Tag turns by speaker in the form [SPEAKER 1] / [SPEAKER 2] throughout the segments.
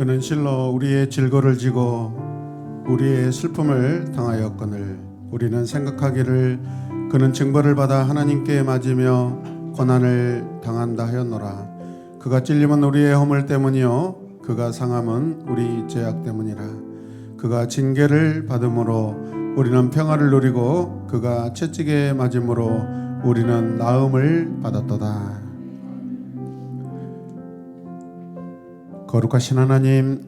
[SPEAKER 1] 그는 실로 우리의 질거를 지고 우리의 슬픔을 당하였거늘 우리는 생각하기를 그는 징벌을 받아 하나님께 맞으며 고난을 당한다 하였노라. 그가 찔림은 우리의 허물 때문이요 그가 상함은 우리 죄악 때문이라. 그가 징계를 받음으로 우리는 평화를 누리고 그가 채찍에 맞음으로 우리는 나음을 받았도다 거룩하신 하나님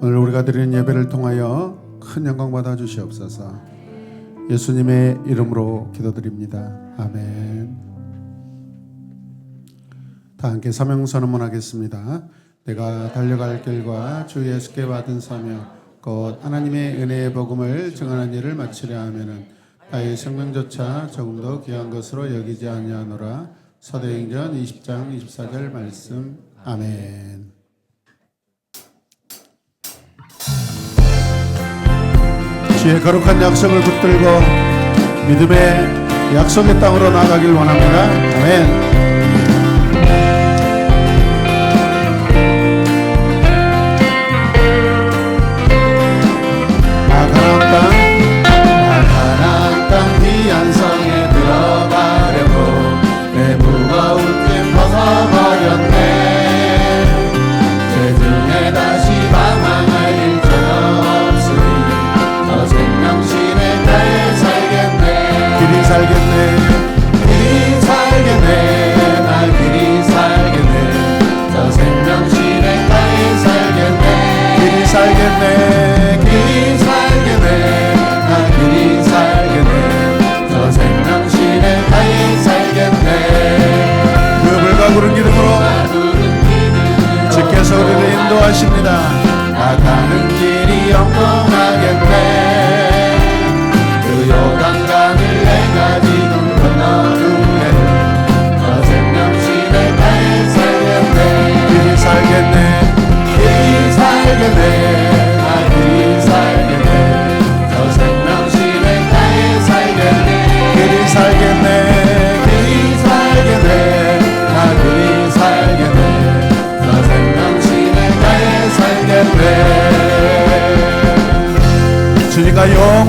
[SPEAKER 1] 오늘 우리가 드리는 예배를 통하여 큰 영광 받아 주시옵소서. 예수님의 이름으로 기도드립니다. 아멘. 다 함께 사명 선언문 하겠습니다. 내가 달려갈 길과 주 예수께 받은 사명 곧 하나님의 은혜의 복음을 증언한 일을 마치려 하면은 나의 생명조차 조금 더 귀한 것으로 여기지 아니하노라. 사도행전 20장 24절 말씀. 아멘. 주의 거룩한 약속을 붙들고 믿음의 약속의 땅으로 나가길 원합니다. 아멘.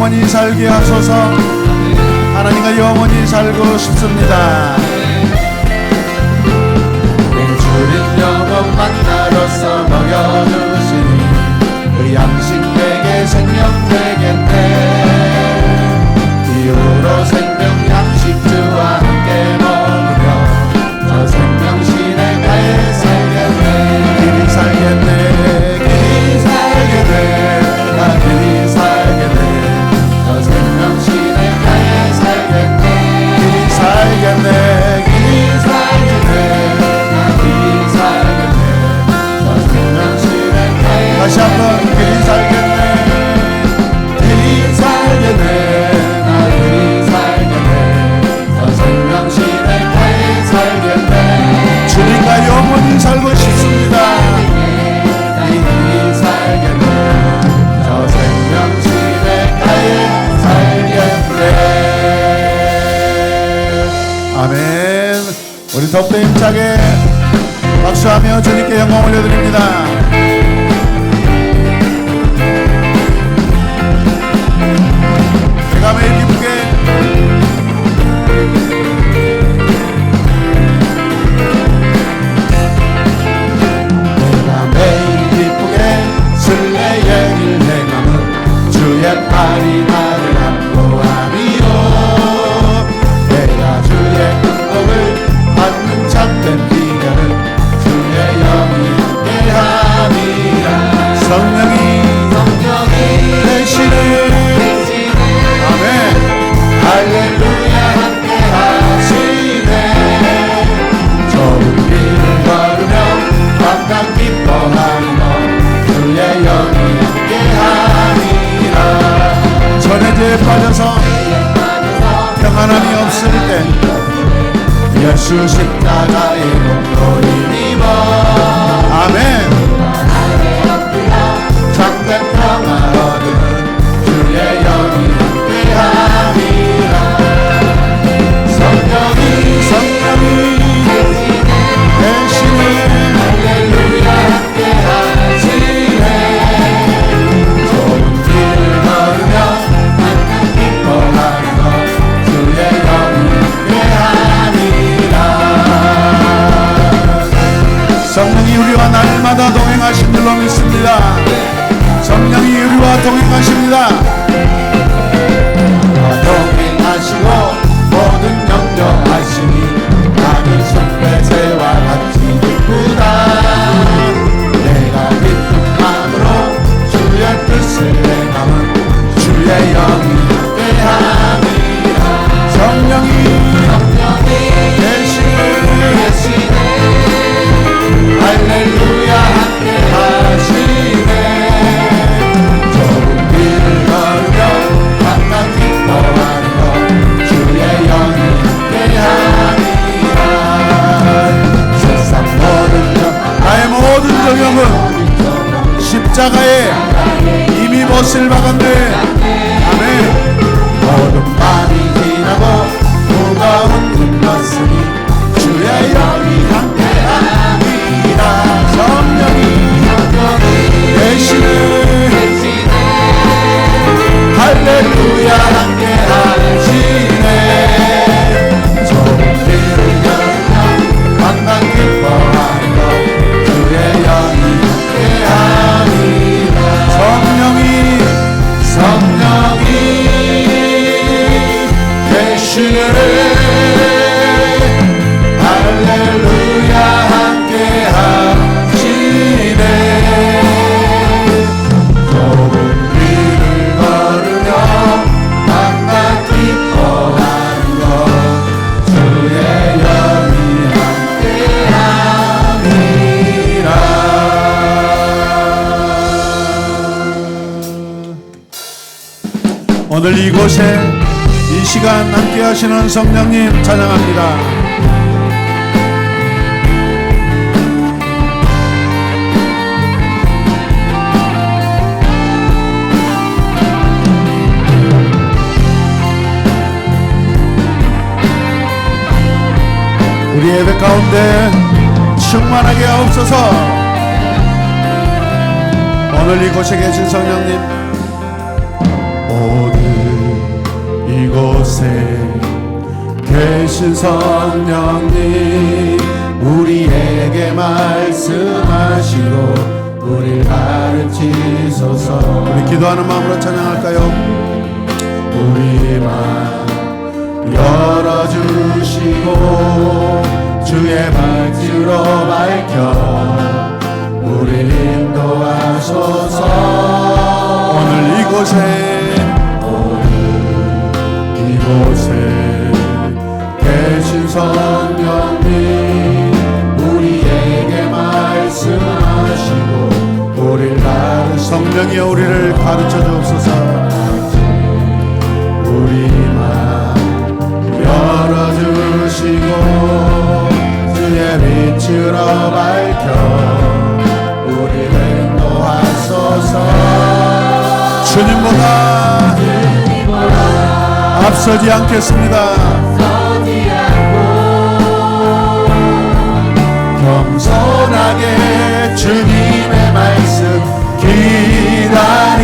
[SPEAKER 1] 영원히 살게 하소서. 하나님과 영원히 살고 싶습니다. 내 주님 영원 만나로서 먹여 힘차게 박수하며 주님께 영광 올려드립니다 이미 이곳에 이 시간 함께 하시는 성령님 찬양합니다. 우리 예배 가운데 충만하게 하옵소서 오늘 이곳에 계신 성령님 오늘 이곳에 계신 성령님 우리에게 말씀하시고 우리 가르치소서 우리 기도하는 마음으로 찬양할까요? 우리 마음 열어주시고 주의 말씀으로 밝혀 우리 인도하소서 오늘 이곳에 성령님 우리에게 말씀하시고 우리를 가르 성령이여 우리를 가르쳐 주옵소서 우리 마음 열어주시고 주의 빛으로 밝혀 우리를 인도하소서 주님보다 앞서지 않겠습니다. 주님의 말씀 기다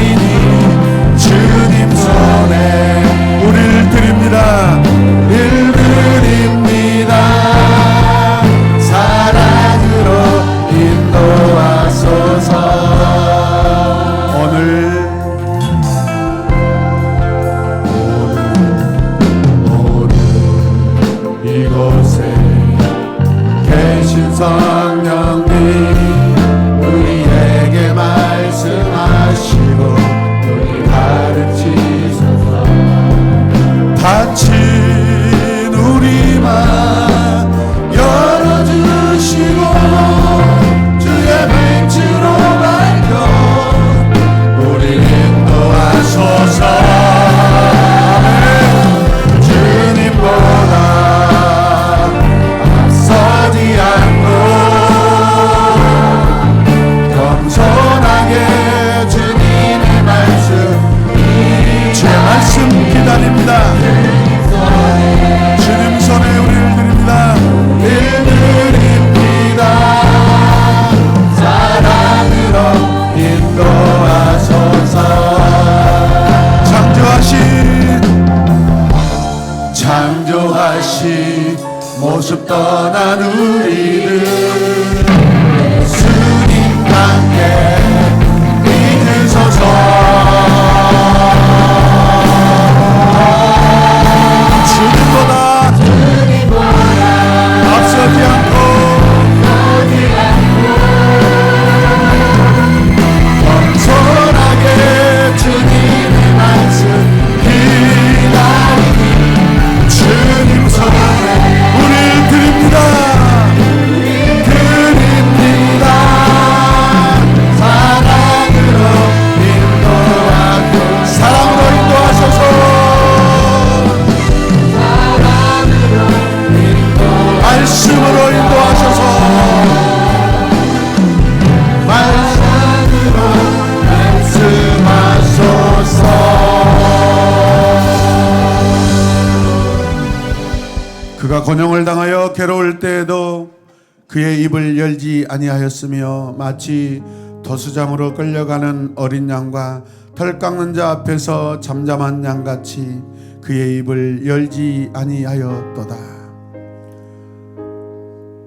[SPEAKER 1] 그의 입을 열지 아니하였으며 마치 도수장으로 끌려가는 어린 양과 털 깎는 자 앞에서 잠잠한 양같이 그의 입을 열지 아니하였도다.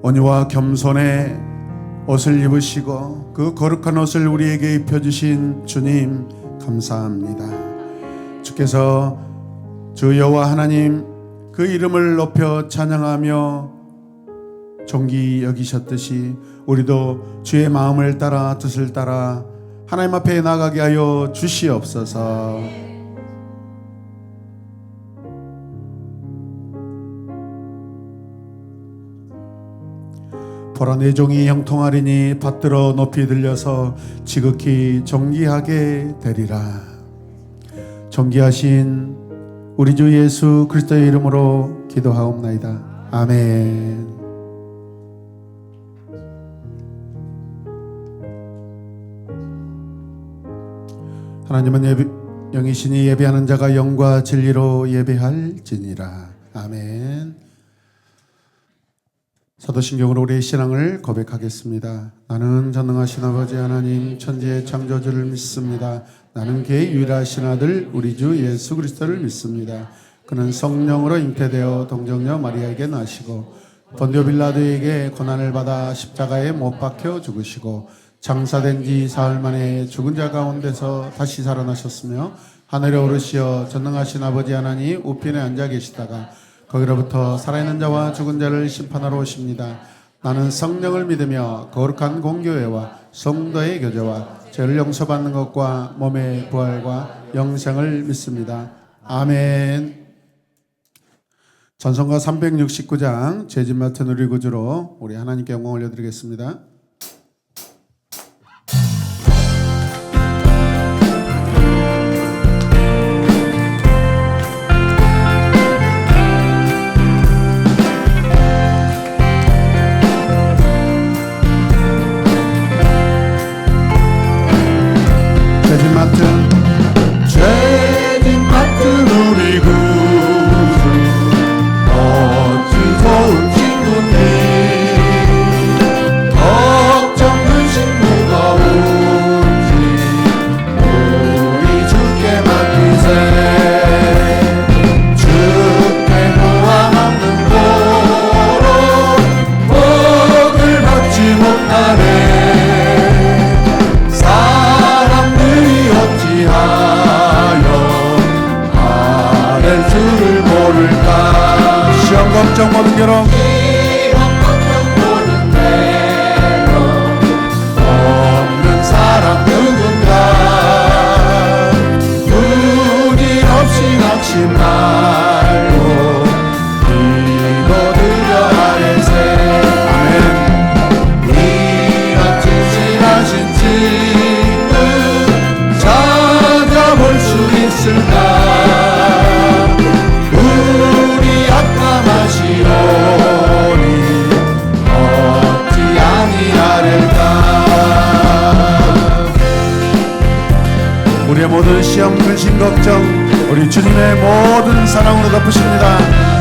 [SPEAKER 1] 온유와 겸손의 옷을 입으시고 그 거룩한 옷을 우리에게 입혀주신 주님 감사합니다. 주께서 주 여호와 하나님 그 이름을 높여 찬양하며 존귀 여기셨듯이 우리도 주의 마음을 따라 뜻을 따라 하나님 앞에 나가게 하여 주시옵소서. 보라 내 종이 형통하리니 받들어 높이 들려서 지극히 존귀하게 되리라. 존귀하신 우리 주 예수 그리스도의 이름으로 기도하옵나이다. 아멘. 하나님은 예배, 영이신이 예배하는 자가 영과 진리로 예배할지니라. 아멘. 사도신경으로 우리의 신앙을 고백하겠습니다. 나는 전능하신 아버지 하나님 천지의 창조주를 믿습니다. 나는 그의 유일하신 아들 우리 주 예수 그리스도를 믿습니다. 그는 성령으로 잉태되어 동정녀 마리아에게 나시고 본디오 빌라도에게 고난을 받아 십자가에 못 박혀 죽으시고 장사된 지 사흘 만에 죽은 자 가운데서 다시 살아나셨으며 하늘에 오르시어 전능하신 아버지 하나님 우편에 앉아 계시다가 거기로부터 살아있는 자와 죽은 자를 심판하러 오십니다. 나는 성령을 믿으며 거룩한 공교회와 성도의 교제와 죄를 용서받는 것과 몸의 부활과 영생을 믿습니다. 아멘. 전성가 369장 죄진 맡은 우리 구주로 우리 하나님께 영광 올려드리겠습니다. 우리의 모든 시험 근심 걱정 우리 주님의 모든 사랑으로 덮으십니다